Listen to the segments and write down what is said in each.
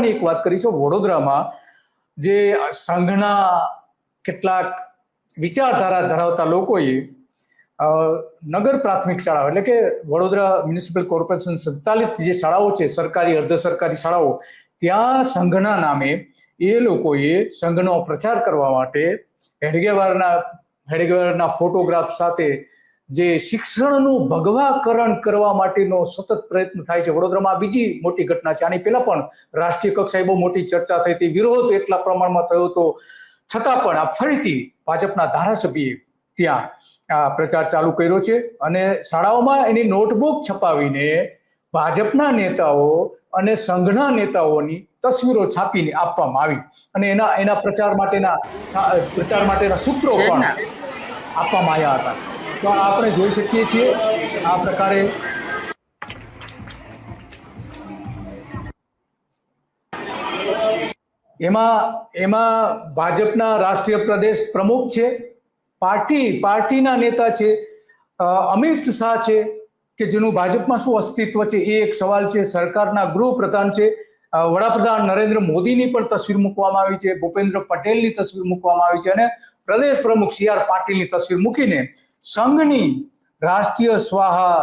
વડોદરાની એક વાત કરી છે વડોદરામાં જે સંઘના કેટલાક વિચારધારા ધરાવતા લોકોએ નગર પ્રાથમિક શાળાઓ એટલે કે વડોદરા મ્યુનિસિપલ કોર્પોરેશન સંચાલિત જે શાળાઓ છે, સરકારી, અર્ધ સરકારી શાળાઓ, ત્યાં સંઘના નામે એ લોકોએ સંઘનો પ્રચાર કરવા માટે હેડગેવારના હેડગેવારના ફોટોગ્રાફ સાથે જે શિક્ષણનું ભગવાકરણ કરવા માટેનો સતત પ્રયત્ન થાય છે. વડોદરામાં બીજી મોટી ઘટના છે. આની પહેલા પણ રાષ્ટ્રીય કક્ષાએ બહુ મોટી ચર્ચા થઈ હતી. વિરોધ એટલા પ્રમાણમાં થયો હતો. છતાં પણ આ ફરીથી ભાજપના ધારાસભ્યએ ત્યાં આ પ્રચાર ચાલુ કર્યો છે અને શાળાઓમાં એની નોટબુક છપાવીને ભાજપના નેતાઓ અને સંઘના નેતાઓની તસવીરો છાપીને આપવામાં આવી. અને એના એના પ્રચાર માટેના પ્રચાર માટેના સૂત્રો પણ આપવામાં આવ્યા હતા. તો આપણે જોઈ શકીએ છીએ આ પ્રકારે. એમાં એમાં ભાજપના રાષ્ટ્રીય પ્રદેશ પ્રમુખ છે, પાર્ટી, પાર્ટીના નેતા છે અમિત શાહ છે, કે જેનું ભાજપમાં શું અસ્તિત્વ છે એ એક સવાલ છે. સરકારના ગૃહ પ્રધાન છે વડાપ્રધાન નરેન્દ્ર મોદીની પણ તસવીર મૂકવામાં આવી છે. ભૂપેન્દ્ર પટેલની તસવીર મૂકવામાં આવી છે. અને પ્રદેશ પ્રમુખ સી આર પાટીલની તસવીર મૂકીને સંઘની રાષ્ટ્રીય સ્વાહા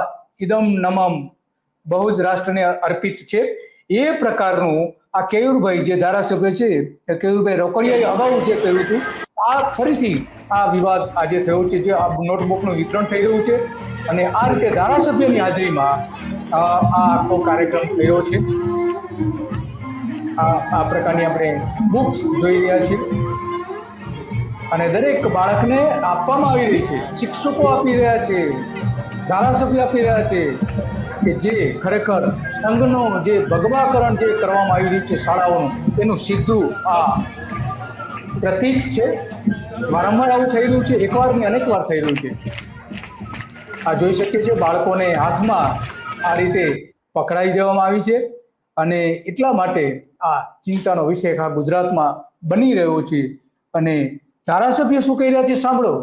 ઇદમ નમમ બહુ જ રાષ્ટ્રને અર્પિત છે. એ પ્રકારનું આ કેયુરભાઈ જે ધારાસભ્ય છે, એ કેયુરભાઈ રોકડિયાએ અગાઉ જે કહ્યું હતું, આ ફરીથી આ વિવાદ આજે થયો છે, જે આ નોટબુકનું વિતરણ થઈ રહ્યું છે અને આ રીતે ધારાસભ્યની હાજરીમાં આ આખો કાર્યક્રમ થયો છે. આ આ પ્રકારની આપણે બુક્સ જોઈ રહ્યા છીએ. અને દરેક બાળકને આપવામાં આવી રહી છે. શિક્ષકો આપી રહ્યા છે, ધારાસભ્ય આપી રહ્યા છે કે જે ખરેખર સંઘનો જે ભગવાકરણ જે કરવામાં આવી રહ્યું છે શાળાઓનું, એનું સીધું આ પ્રતીક છે. વારંવાર આવું થઈ રહ્યું છે, એકવાર ને અનેક વાર થઈ રહ્યું છે. આ જોઈ શકીએ છીએ બાળકોને હાથમાં આ રીતે પકડાઈ દેવામાં આવી છે અને એટલા માટે આ ચિંતાનો વિષય આ ગુજરાતમાં બની રહ્યો છે અને ધારાસભ્ય શું કહી રહ્યા છે સાંભળો.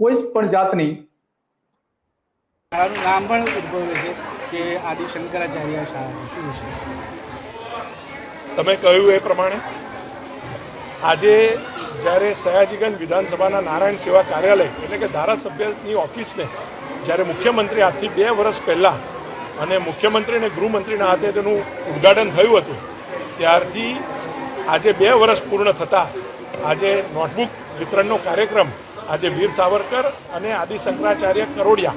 કોઈ જ પણ જાતની શાળાનું નામ પણ ઉદ્ભવ્યું છે કે આદિ શંકરાચાર્ય શાળા શું છે? તમે કહ્યું એ પ્રમાણે આજે જ્યારે સયાજીગંજ વિધાનસભાના નારાયણ સેવા કાર્યાલય એટલે કે ધારાસભ્યની ઓફિસને જ્યારે મુખ્યમંત્રી આજથી બે વર્ષ પહેલાં અને મુખ્યમંત્રી અને ગૃહમંત્રીના હાથે તેનું ઉદ્ઘાટન થયું હતું ત્યારથી આજે બે વર્ષ પૂર્ણ થતાં આજે નોટબુક વિતરણનો કાર્યક્રમ આજે વીર સાવરકર અને આદિ શંકરાચાર્ય કરોડિયા.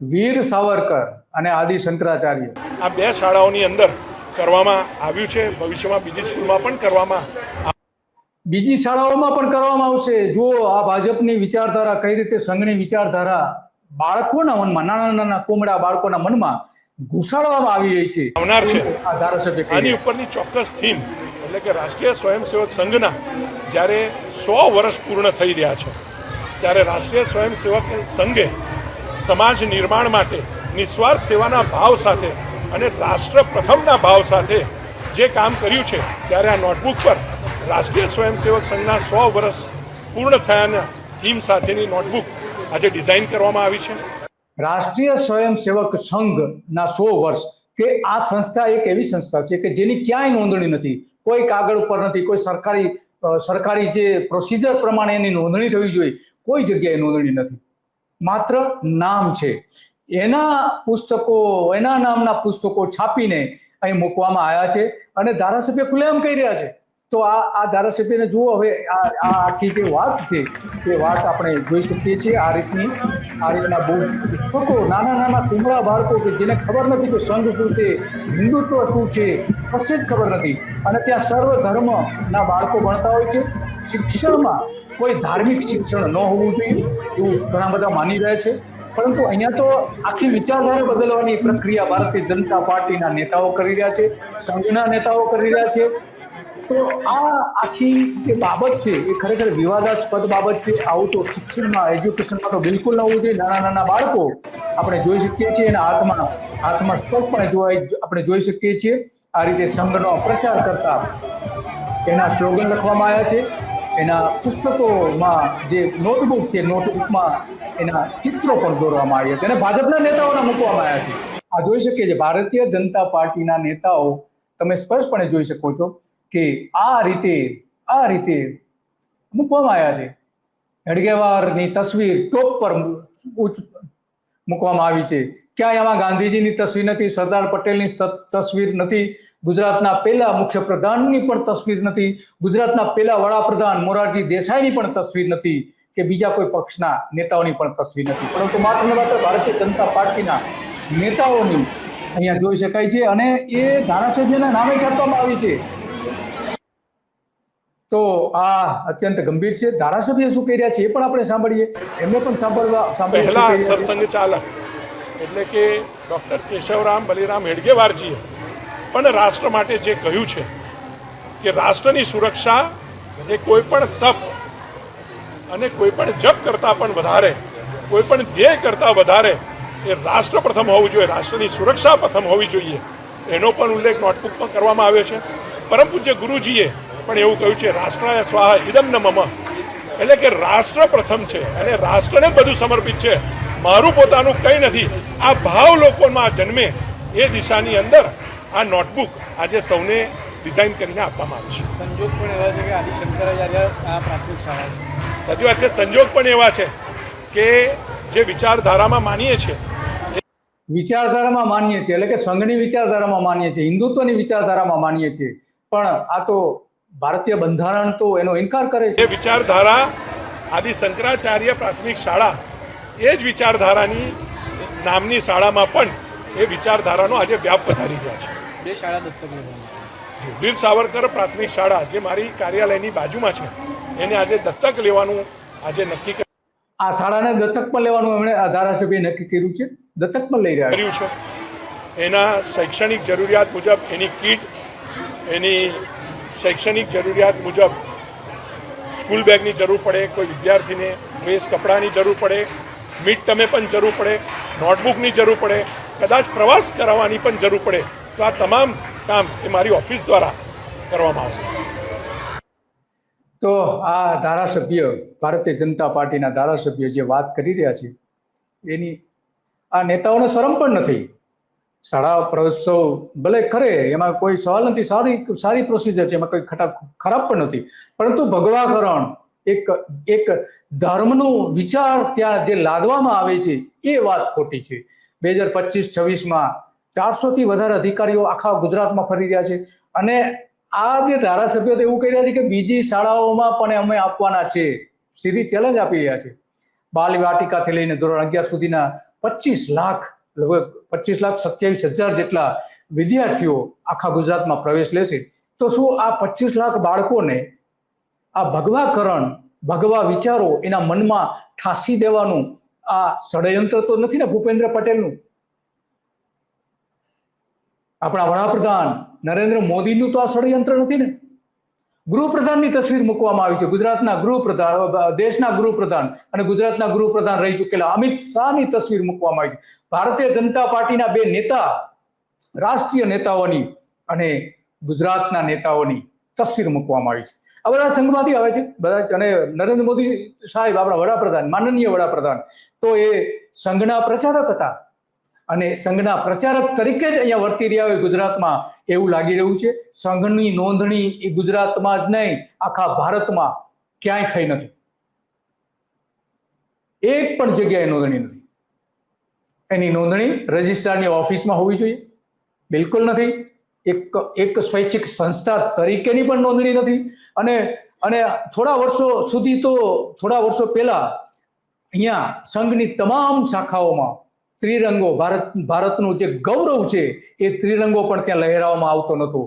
વીર સાવરકર અને આદિ શંકરાચાર્ય. આ બે શાળાઓની અંદર કરવામાં આવ્યું છે ભવિષ્યમાં બીજી સ્કૂલમાં પણ કરવામાં બીજી શાળાઓમાં પણ કરવામાં આવશે. જો આ ભાજપની વિચારધારા કઈ રીતે સંઘની વિચારધારા બાળકોના મનમાં નાના નાના કોમડા બાળકોના મનમાં ઘુસાડવામાં આવી રહી છે. આવનાર છે. આ ધારાસભ્ય આની ઉપરની ચોક્કસ થીમ એટલે કે રાષ્ટ્રીય સ્વયંસેવક સંઘના જ્યારે સો વર્ષ પૂર્ણ થઈ રહ્યા છે, ત્યારે રાષ્ટ્રીય સ્વયંસેવક સંઘે સમાજ નિર્માણ માટે નિસ્વાર્થ સેવાના ભાવ સાથે અને રાષ્ટ્ર પ્રથમના ભાવ સાથે જે કામ કર્યું છે, ત્યારે આ નોટબુક પર રાષ્ટ્રીય સ્વયંસેવક સંઘના સો વર્ષ પૂર્ણ થયાના થીમ સાથેની નોટબુક આજે ડિઝાઇન કરવામાં આવી છે. રાષ્ટ્રીય સ્વયંસેવક સંઘના સો વર્ષ કે આ સંસ્થા એક એવી સંસ્થા છે કે જેની ક્યાંય નોંધણી નથી, કોઈ કાગળ ઉપર નથી, કોઈ સરકારી સરકારી જે પ્રોસિજર પ્રમાણે એની નોંધણી થવી જોઈએ, કોઈ જગ્યાએ નોંધણી નથી. માત્ર નામ છે. એના પુસ્તકો, એના નામના પુસ્તકો છાપીને અહીં મૂકવામાં આવ્યા છે અને ધારાસભ્ય ખુલ્લેઆમ કહી રહ્યા છે. તો આ આ ધારાસભ્યને જુઓ હવે આ આખી જે વાત છે, એ વાત આપણે જોઈ શકીએ છીએ. આ રીતની, આ રીતના બહુ પુસ્તકો, નાના નાના કુમળા બાળકો કે જેને ખબર નથી કે સંઘ શું છે, હિન્દુત્વ શું છે, કશે જ ખબર નથી. અને ત્યાં સર્વ ધર્મના બાળકો ભણતા હોય છે. શિક્ષણમાં કોઈ ધાર્મિક શિક્ષણ ન હોવું જોઈએ, એવું ઘણા બધા માની રહ્યા છે. પરંતુ અહીંયા તો આખી વિચારધારા બદલવાની પ્રક્રિયા ભારતીય જનતા પાર્ટીના નેતાઓ કરી રહ્યા છે, સંઘના નેતાઓ કરી રહ્યા છે. તો આ આખી જે બાબત છે, એ ખરેખર વિવાદાસ્પદ બાબત છે. આવું તો શિક્ષણમાં એજ્યુકેશનમાં તો બિલકુલ ન હોવું જોઈએ. નાના નાના બાળકો આપણે જોઈ શકીએ છીએ એના હાથમાં હાથમાં સ્પષ્ટપણે જોવાય, આપણે જોઈ શકીએ છીએ. આ રીતે સંઘનો પ્રચાર કરતા એના સ્લોગન લખવામાં આવ્યા છે. એના પુસ્તકોમાં જે નોટબુક છે, નોટબુકમાં એના ચિત્રો પણ દોરવામાં આવ્યા છે અને ભાજપના નેતાઓના મૂકવામાં આવ્યા છે. આ જોઈ શકીએ છીએ. ભારતીય જનતા પાર્ટીના નેતાઓ તમે સ્પષ્ટપણે જોઈ શકો છો. કે આ રીતે આ રીતે મૂકવામાં આવ્યા છે. હેડગેવારની તસવીર ટોપ પર મૂકવામાં આવી છે. ક્યાંય એમાં ગાંધીજીની તસવીર નથી, સરદાર પટેલની તસવીર નથી, ગુજરાતના પહેલા મુખ્ય પ્રધાનની પણ તસવીર નથી, ગુજરાતના પહેલા વડાપ્રધાન મોરારજી દેસાઈની પણ તસવીર નથી, કે બીજા કોઈ પક્ષના નેતાઓની પણ તસવીર નથી. પરંતુ માત્ર ને માત્ર ભારતીય જનતા પાર્ટીના નેતાઓની અહીંયા જોઈ શકાય છે અને એ ધારાસભ્યના નામે છાપવામાં આવી છે. તો આ અત્યંત ગંભીર છે. ધારાસભ્ય શું કહી રહ્યા છે એ પણ આપણે સાંભળીએ. એમને પણ સાંભળવા પહેલા ચાલક એટલે કે ડૉક્ટર કેશવરામ બલિરામ હેડગેવારજીએ પણ રાષ્ટ્ર માટે જે કહ્યું છે કે રાષ્ટ્રની સુરક્ષા એ કોઈ પણ તપ અને કોઈ પણ જપ કરતાં પણ વધારે કોઈ પણ ધ્યેય કરતાં વધારે એ રાષ્ટ્ર પ્રથમ હોવું જોઈએ રાષ્ટ્રની સુરક્ષા પ્રથમ હોવી જોઈએ. એનો પણ ઉલ્લેખ નોટબુકમાં કરવામાં આવ્યો છે. પરમ પૂજ્ય ગુરુજીએ પણ એવું કહ્યું છે રાષ્ટ્રાય સ્વાહા ઇદમ ન મમ. એટલે કે રાષ્ટ્ર પ્રથમ છે અને રાષ્ટ્રને બધું સમર્પિત છે. મારું પોતાનું કંઈ નથી. આ ભાવ લોકોમાં જન્મે એ દિશાની અંદર આ નોટબુક આજે સૌને ડિઝાઇન કરીને આપવામાં આવી છે. સંજોગ પણ એવા છે કે આદિ શંકરાચાર્ય આ પ્રાથમિક શાળા છે. સાચી વાત છે સંજોગ પણ એવા છે કે જે વિચારધારામાં માનીએ છીએ વિચારધારામાં માનીએ છીએ એટલે કે સંઘની વિચારધારામાં માનીએ છીએ હિન્દુત્વની વિચારધારામાં માનીએ છીએ. પણ આ તો ભારતીય બંધારણ તો એનો ઇનકાર કરે છે. વિચારધારા આદિ શંકરાચાર્ય પ્રાથમિક શાળા એ જ વિચારધારાની નામની શાળામાં પણ એ વિચારધારાનો આજે વ્યાપ વધારી રહ્યા છે. બે શાળા દત્તક વીર સાવરકર પ્રાથમિક શાળા જે મારી કાર્યાલયની બાજુમાં છે એને આજે દત્તક લેવાનું આજે નક્કી આ શાળાને દત્તક પણ લેવાનું એમણે આ ધારાસભ્યએ નક્કી કર્યું છે. દત્તક પણ લઈ રહ્યા છે. કર્યું છે. એના શૈક્ષણિક જરૂરિયાત મુજબ એની કીટ એની શૈક્ષણિક જરૂરિયાત મુજબ સ્કૂલ બેગની જરૂર પડે, કોઈ વિદ્યાર્થીને ડ્રેસ કપડાની જરૂર પડે મિડ ટમે પણ જરૂર પડે, નોટબુકની જરૂર પડે, કદાચ પ્રવાસ કરાવવાની પણ જરૂર પડે, તો આ તમામ કામ એ મારી ઓફિસ દ્વારા કરવામાં આવશે. તો આ ધારાસભ્ય, ભારતીય જનતા પાર્ટીના ધારાસભ્ય જે વાત કરી રહ્યા છે, એની આ નેતાઓને શરમ પણ નથી. શાળા પ્રવેશોત્સવ ભલે કરે, એમાં કોઈ સવાલ નથી. સારી સારી પ્રોસિજર છે. એમાં કોઈ ખટા, ખરાબ પણ નથી. પરંતુ ભગવાકરણ એક એક ધર્મનું વિચાર ત્યાં જે લાદવામાં આવે છે, એ વાત ખોટી છે. બે હજાર પચીસ, છવ્વીસમાં ચારસોથી વધારે અધિકારીઓ આખા ગુજરાતમાં ફરી રહ્યા છે. અને આ જે ધારાસભ્યો એવું કહી રહ્યા છે કે બીજી શાળાઓમાં પણ અમે આપવાના છે. સીધી ચેલેન્જ આપી રહ્યા છે. બાલ વાટિકાથી લઈને ધોરણ અગિયાર સુધીના પચીસ લાખ લગભગ પચીસ લાખ સત્યાવીસ હજાર જેટલા વિદ્યાર્થીઓ આખા ગુજરાતમાં પ્રવેશ લેશે તો શું આ પચીસ લાખ બાળકોને આ ભગવાકરણ, ભગવા વિચારો એના મનમાં ઠાસી દેવાનું આ ષડયંત્ર તો નથી ને ભૂપેન્દ્ર પટેલનું? આપણા વડાપ્રધાન નરેન્દ્ર મોદીનું તો આ ષડયંત્ર નથી ને? ગૃહપ્રધાનની તસવીર મૂકવામાં આવી છે. ગુજરાતના ગૃહપ્રધાન દેશના ગૃહપ્રધાન અને ગુજરાતના ગૃહપ્રધાન રહી ચૂકેલા અમિત શાહની તસવીર મૂકવામાં આવી છે. ભારતીય જનતા પાર્ટીના બે નેતા, રાષ્ટ્રીય નેતાઓની અને ગુજરાતના નેતાઓની તસવીર મૂકવામાં આવી છે. આ બધા સંઘમાંથી આવે છે, બધા. અને નરેન્દ્ર મોદી સાહેબ આપણા વડાપ્રધાન, માનનીય વડાપ્રધાન. તો એ સંઘના પ્રચારક હતા. અને સંઘના પ્રચારક તરીકે જ અહીંયા વર્તી રહ્યા હોય ગુજરાતમાં, એવું લાગી રહ્યું છે. સંઘની નોંધણી એ ગુજરાતમાં જ નહીં, આખા ભારતમાં ક્યાંય થઈ નથી. એક પણ જગ્યાએ નોંધણી નથી. એની નોંધણી રજિસ્ટ્રારની ઓફિસમાં હોવી જોઈએ. બિલકુલ નથી. એક એક સ્વૈચ્છિક સંસ્થા તરીકેની પણ નોંધણી નથી. અને અને થોડા વર્ષો સુધી તો, થોડા વર્ષો પહેલા અહીંયા સંઘની તમામ શાખાઓમાં ત્રિરંગો ભારત ભારતનું જે ગૌરવ છે એ ત્રિરંગો પણ ત્યાં લહેરાવવામાં આવતો નહોતો.